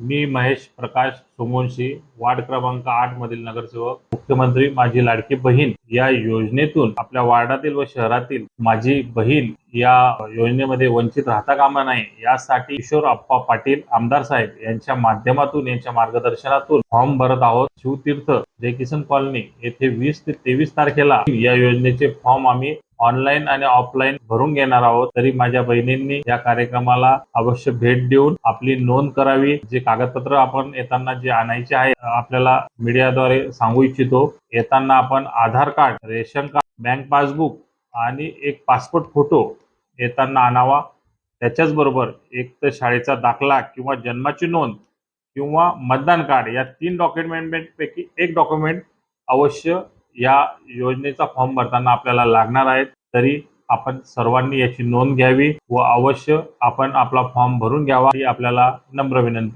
मी महेश प्रकाश सुमोनशी ward क्रमांक आठ मधील नगरसेवक मुख्यमंत्री माझी लाडकी बहीण या योजनेतून आपल्या वार्डातील व शहरातील माझी बहीण या योजनेमध्ये वंचित राहता कामा नये यासाठी किशोर आप्पा पाटील आमदार साहेब यांच्या माध्यमातून यांच्या मार्गदर्शनातून फॉर्म भरत आहोत. शिवतीर्थ जयकिसन कॉलनी येथे वीस ते तेवीस तारखेला या योजनेचे फॉर्म आम्ही ऑनलाईन आणि ऑफलाईन भरून घेणार आहोत. तरी माझ्या बहिणींनी या कार्यक्रमाला अवश्य भेट देऊन आपली नोंद करावी. जे कागदपत्र आपण येताना जे आणायचे आहे आपल्याला मीडियाद्वारे सांगू इच्छितो. येताना आपण Aadhaar card ration card bank passbook आणि एक पासपोर्ट फोटो येताना आणावा. त्याच्याच बरोबर एक तर शाळेचा दाखला किंवा जन्माची नोंद किंवा मतदान कार्ड या तीन डॉक्युमेंटपैकी एक डॉक्युमेंट अवश्य या योजनेचा फॉर्म भरताना आपल्याला लागणार आहेत. तरी आपण सर्वांनी याची नोंद घ्यावी व अवश्य आपण आपला फॉर्म भरून घ्यावा. ही आपल्याला नम्र विनंती.